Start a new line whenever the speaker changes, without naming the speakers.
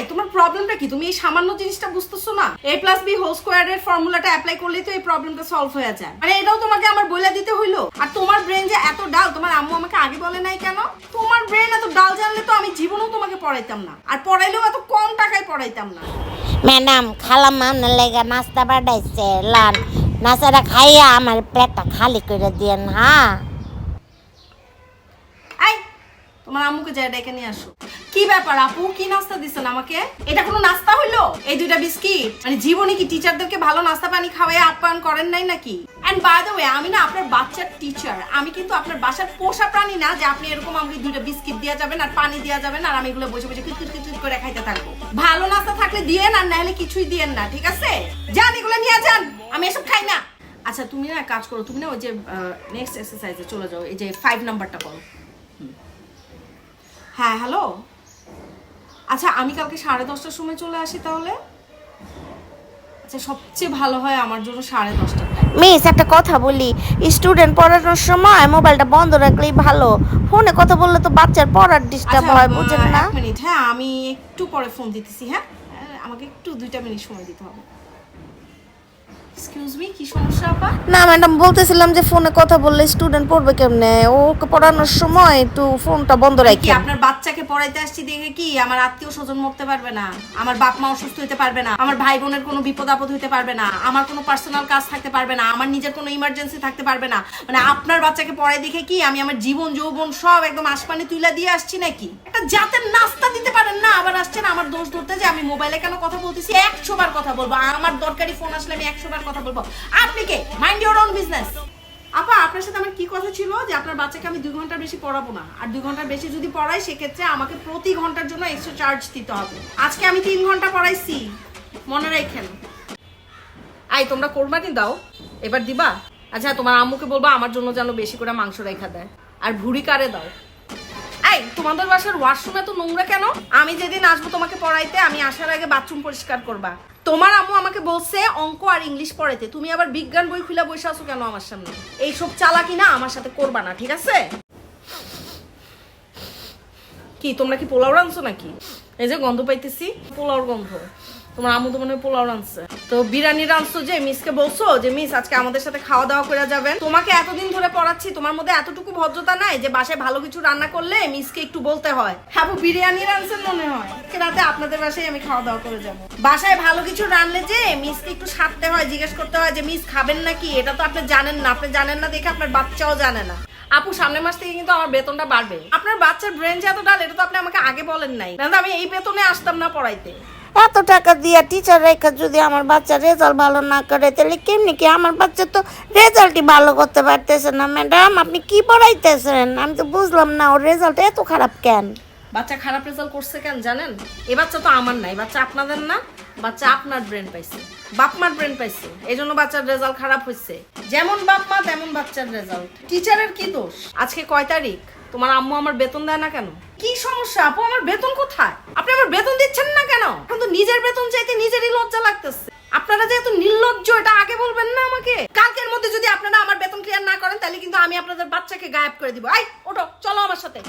এই তোমার প্রবলেমটা কি? তুমি এই সামান্য জিনিসটা বুঝতেছো না? এ প্লাস বি হোল স্কোয়ারের ফর্মুলাটা অ্যাপ্লাই করলেই তো এই প্রবলেমটা সলভ হয়ে যায়। মানে এটাও তোমাকে আমার বলে দিতে হইল? আর তোমার ব্রেন যে এত ডাল তোমার আম্মু আমাকে আগে বলে নাই কেন? তোমার ব্রেন এত ডাল জানলে তো আমি জীবনেও তোমাকে পড়াইতাম না। আর পড়াইলেও এত কম টাকায় পড়াইতাম না।
ম্যাডাম খালাম আপনার লেগে নাস্তা পাঠাইছে লান। নাস্তাটা খাইয়া আমার পেটটা খালি করে দিয়েন হ্যাঁ
আই তোমার আম্মুকে যাই ডেকে নিয়ে আসো। কি ব্যাপার আপু? কি নাস্তা দিছেন আমাকে? এটা কোনো নাস্তা হইল? এই দুইটা বিস্কিট? মানে জীবনে কি টিচারদেরকে ভালো নাস্তা পানি খাওয়াই আপ্যায়ন করেন নাই নাকি? এন্ড বাই দ্য ওয়ে আমি না আপনার বাচ্চার টিচার আমি কিন্তু আপনার বাসার পোষা প্রাণী না যে আপনি এরকম আমাকে দুইটা বিস্কিট দেওয়া যাবেন আর পানি দেওয়া যাবেন আর আমি এগুলো বসে বসে কিট কিট কিট করে খাইতে থাকব। ভালো নাস্তা থাকলে দিয়েন আর নাহলে কিছুই দিয়েন না, ঠিক আছে? যান, এগুলো নিয়ে যান। আমি এসব খাই না। আচ্ছা তুমি না কাজ করো, তুমি না ওই যে নেক্সট এক্সারসাইজে চলে যাও। এই যে ফাইভ নাম্বারটা করো হ্যাঁ হ্যালো আচ্ছা আমি কালকে সাড়ে দশটার সময় চলে আসি তাহলে? আচ্ছা সবচেয়ে ভালো হয় আমার জন্য সাড়ে টাইম
মিস একটা কথা বলি। স্টুডেন্ট পড়ানোর সময় মোবাইলটা বন্ধ রাখলেই ভালো। ফোনে কথা বললে তো বাচ্চার পড়ার ডিস্টার্ব হয় বুঝেন না?
মিনিট হ্যাঁ আমি একটু পরে ফোন দিতেছি হ্যাঁ? আমাকে একটু দুইটা মিনিট সময় দিতে হবে। এক্সকিউজ মি কি সমস্যা আপা?
না ম্যাডাম বলতেছিলাম যে ফোনে কথা বললে স্টুডেন্ট পড়বে কেমনে? ওকে পড়ানোর সময় একটু ফোনটা বন্ধ
কি
রাখি
আপনার বাচ্চাকে পড়াইতে আসছি দেখে কি? আমার আত্মীয় স্বজন মরতে পারবে না। আমার বাপ মা অসুস্থ হতে পারবে না। আমার ভাই বোনের কোনো বিপদ আপদ হতে পারবে না। আমার কোনো পার্সোনাল কাজ থাকতে পারবে না। আমার নিজের কোনো ইমার্জেন্সি থাকতে পারবে না। মানে আপনার বাচ্চাকে পড়াই দেখে কি? আমি আমার জীবন যৌবন সব একদম আসমানে তুলে দিয়ে আসছি নাকি? একটা জাতের নাস্তা দিতে পারেন না? আবার আসছেন আমার দোষ ধরতে যে আমি মোবাইলে কেন কথা বলতেছি? একশো বার কথা বলব। আমার দরকারি ফোন আসলে আমি একশো বার কথা বলব। আপনি কে? মাইন্ড ইউর ওন বিজনেস আপা, আপনার সাথে আমার কি কথা ছিল? যে আপনার বাচ্চাকে আমি দুই ঘণ্টার বেশি পড়াবো না। আর দুই ঘণ্টার বেশি যদি পড়াই, সেক্ষেত্রে আমাকে প্রতি ঘণ্টার জন্য এক্সট্রা চার্জ দিতে হবে। আজকে আমি তিন ঘণ্টা পড়াইছি। মনে রাখেন। আই, তোমরা কোরবানি দাও। এবার দিবা? আচ্ছা তোমার আম্মুকে বলবা, আমার জন্য যেন বেশি করে মাংস রেখা দেয়। আর ভুড়ি কারে দাও? এই তোমাদের বাসার ওয়াশরুম তো নোংরা কেন? আমি যেদিন আসব তোমাকে পড়াইতে, আমি আসার আগে বাথরুম পরিষ্কার করবা। তোমার আম্মু আমাকে বলছে অঙ্ক আর ইংলিশ পড়াইতে। তুমি আবার বিজ্ঞান বই খুলে বসে আছো কেন আমার সামনে? এইসব চালাকি না আমার সাথে করবা না, ঠিক আছে? কি, তোমরা কি পোলাও রাঁধছো নাকি? এই যে গন্ধ পাইতেছি, পোলাওর গন্ধ। তোমার আম্মু তো মনে পোলাও রানছে তো বিরিয়ানি রানছো যে, মিসকে বলছো যে, মিস, আজকে আমাদের সাথে খাওয়া দাওয়া করে যাবেন। তোমাকে এতদিন ধরে পড়াচ্ছি, তোমার মধ্যে এতটুকু ভদ্রতা নাই যে, বাসায় ভালো কিছু রান্না করলে মিসকে একটু বলতে হয়। হ্যাঁ বিরিয়ানি রানছেন মনে হয়। রাতে আপনাদের বাসায় আমি খাওয়া দাওয়া করে যাব। বাসায় ভালো কিছু রানলে যে, মিসকে একটু সারতে হয়, জিজ্ঞেস করতে হয় যে, মিস, খাবেন নাকি? এটা তো আপনি জানেন না। আপনি জানেন না দেখে আপনার বাচ্চাও জানে না। আপু, সামনের মাস থেকে কিন্তু আমার বেতনটা বাড়বে। আপনার বাচ্চার ব্রেন যে এত ডাল, এটা তো আপনি আমাকে আগে বলেন নাই। নাহলে আমি এই বেতনে আসতাম না পড়াইতে।
এত টাকা দিয়া টিচার রেখা যদি আমার বাচ্চা রেজাল্ট ভালো না করে, তাহলে কেমনি কি? আমার বাচ্চা তো রেজাল্টই ভালো করতে পারতেছে না ম্যাডাম আপনি কি পড়াইতেছেন? আমি তো বুঝলাম না, ওর রেজাল্ট এত খারাপ কেন?
বাচ্চা খারাপ রেজাল্ট করছে কেন জানেন? এ বাচ্চা তো আমার নাই, বাচ্চা আপনাদের না, বাচ্চা আপনার ব্রেন পাইছে, বাপ মার ব্রেন পাইছে এই জন্য বাচ্চার রেজাল্ট খারাপ হয়েছে যেমন বাপ মা, তেমন বাচ্চার রেজাল্ট টিচারের কি দোষ? আজকে কয় তারিখ? তোমার আম্মু আমার বেতন দেয় না কেন? কি সমস্যা? আপু, আমার বেতন কোথায়? আপনি আমার বেতন দিচ্ছেন না কেন? এখন তো নিজের বেতন চাইতে নিজেরই লজ্জা লাগতেছে। আপনারা যেহেতু নির্লজ্জ, এটা আগে বলবেন না আমাকে? কালকের মধ্যে যদি আপনারা আমার বেতন ক্লিয়ার না করেন, তাহলে কিন্তু আমি আপনাদের বাচ্চাকে গায়েব করে দিব। আই ওঠো, চলো আমার সাথে।